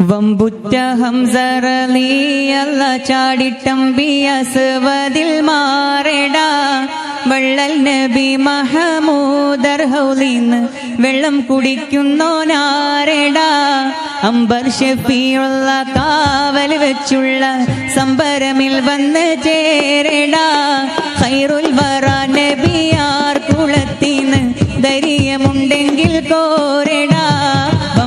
വമ്പുറ്റ ഹംസറലിയല്ല ചാടിട്ടമ്പിയസുവതിൽ മാറടാ. വെള്ളൽ നബി മഹമൂദർ ഹൗലിന്ന് വെള്ളം കുടിക്കുന്നോനാരടാ. അമ്പർ ഷെഫിയുള്ള കാവൽ വെച്ചുള്ള സംബരമിൽ വന്ന് ചേരടാ. ഹൈറുൽ വറ നബിയാർ കുളത്തിന്ന് ധൈര്യമുണ്ടെങ്കിൽ കോരടാ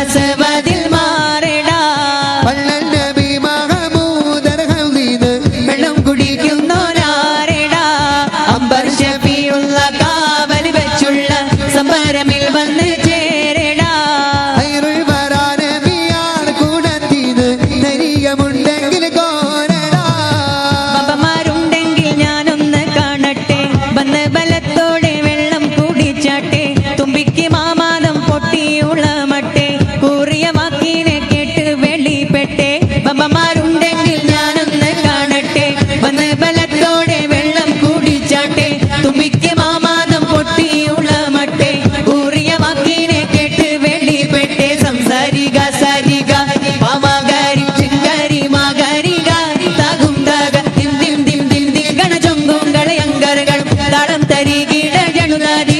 അസവതിൽ അംബർ കാവൽ വെച്ചുള്ള സമരമിൽ വന്നിട്ട് തുമ്പിക്ക് മാമാതം പൊട്ടിയുള്ള മട്ടെ കൂറിയ വാക്കിനെ കേട്ട് വെളിപ്പെട്ട് സംസാരിക സാരിക പാമാകാരി ചിങ്കാരി മാകാരിക തകും തക തിം തിം തിം തിം തിം ഗണചൊങ്കും കളയങ്കരകൾ തളം തരി കിട ജണുതാരി